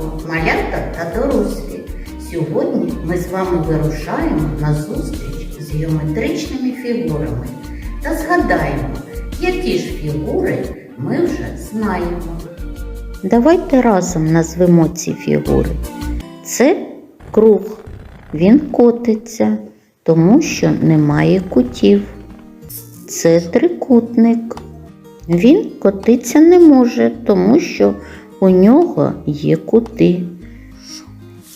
ранку, малята та дорослі. Сьогодні ми з вами вирушаємо на зустріч з геометричними фігурами та згадаємо, які ж фігури ми вже знаємо. Давайте разом назвемо ці фігури. Це круг. Він котиться, тому що немає кутів. Це трикутник. Він котиться не може, тому що у нього є кути.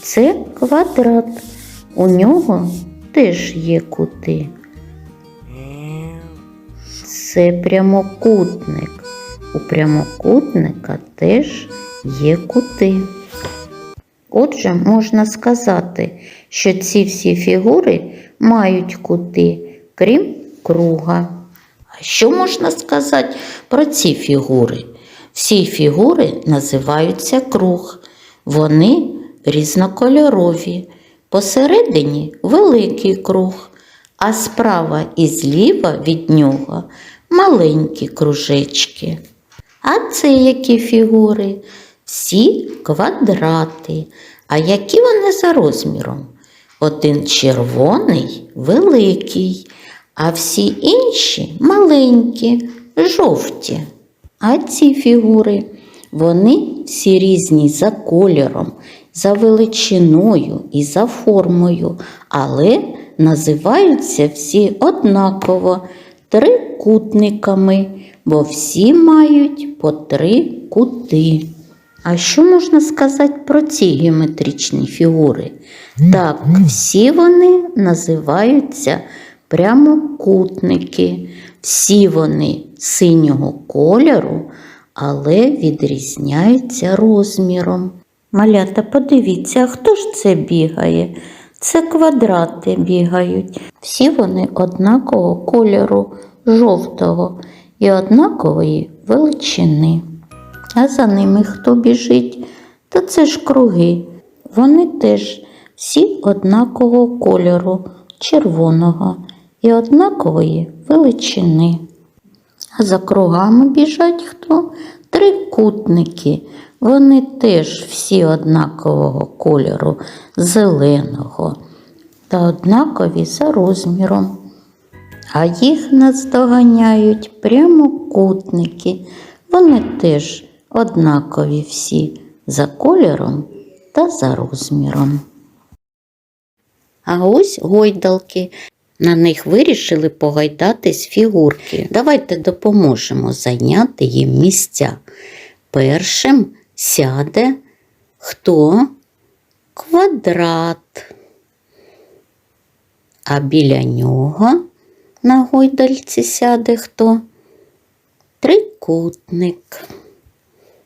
Це квадрат. У нього теж є кути. Це прямокутник. У прямокутника теж є кути. Отже, можна сказати, що ці всі фігури мають кути, крім круга. А що можна сказати про ці фігури? Всі фігури називаються круг. Вони різнокольорові. Посередині великий круг, а справа і зліва від нього маленькі кружечки. А це які фігури? Всі квадрати. А які вони за розміром? Один червоний великий, а всі інші маленькі, жовті. А ці фігури, вони всі різні за кольором, за величиною і за формою, але називаються всі однаково трикутниками, бо всі мають по три кути. А що можна сказати про ці геометричні фігури? Так, всі вони називаються прямокутники, всі вони синього кольору, але відрізняються розміром. Малята, подивіться, хто ж це бігає? Це квадрати бігають. Всі вони однакового кольору жовтого і однакової величини. А за ними хто біжить? Та це ж круги. Вони теж всі однакового кольору, червоного і однакової величини. А за кругами біжать хто? Трикутники. Вони теж всі однакового кольору, зеленого та однакові за розміром. А їх наздоганяють прямокутники. Вони теж однакові всі за кольором та за розміром. А ось гойдалки. На них вирішили погайдатись фігурки. Давайте допоможемо зайняти їм місця. Першим сяде хто? Квадрат. А біля нього на гойдальці сяде хто? Трикутник.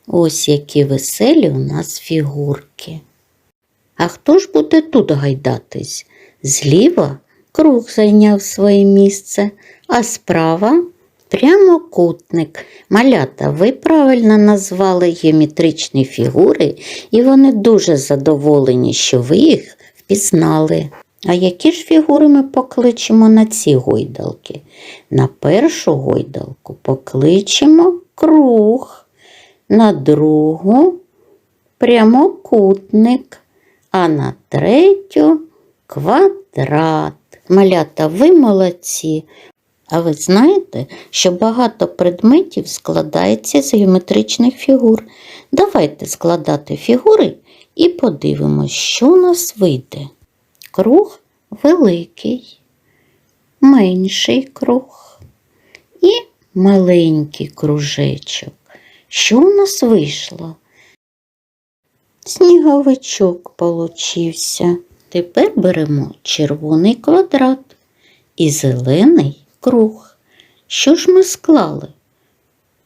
Ось які веселі у нас фігурки. А хто ж буде тут гайдатись? Зліва круг зайняв своє місце, а справа прямокутник. Малята, ви правильно назвали геометричні фігури, і вони дуже задоволені, що ви їх впізнали. А які ж фігури ми покличемо на ці гойдалки? На першу гойдалку покличемо круг, на другу прямокутник, а на третю квадрат. Малята, ви молодці. А ви знаєте, що багато предметів складається з геометричних фігур. Давайте складати фігури і подивимось, що у нас вийде. Круг великий, менший круг і маленький кружечок. Що у нас вийшло? Сніговичок получився. Тепер беремо червоний квадрат і зелений круг. Що ж ми склали?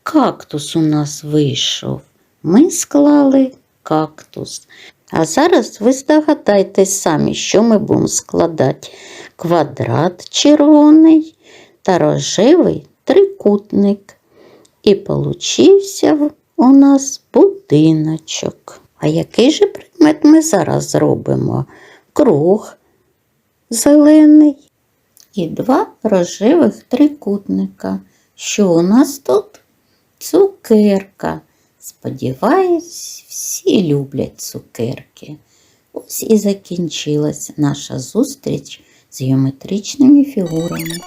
Кактус у нас вийшов. Ми склали кактус. А зараз ви здогадайтесь самі, що ми будемо складати. Квадрат червоний та рожевий трикутник. І получився у нас будиночок. А який же предмет ми зараз зробимо? Круг зелений і два рожевих трикутника. Що у нас тут? Цукерка. Сподіваюсь, всі люблять цукерки. Ось і закінчилась наша зустріч з геометричними фігурами.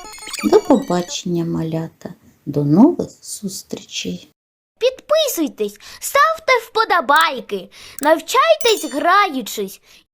До побачення, малята, до нових зустрічей! Підписуйтесь, ставте вподобайки, навчайтесь граючись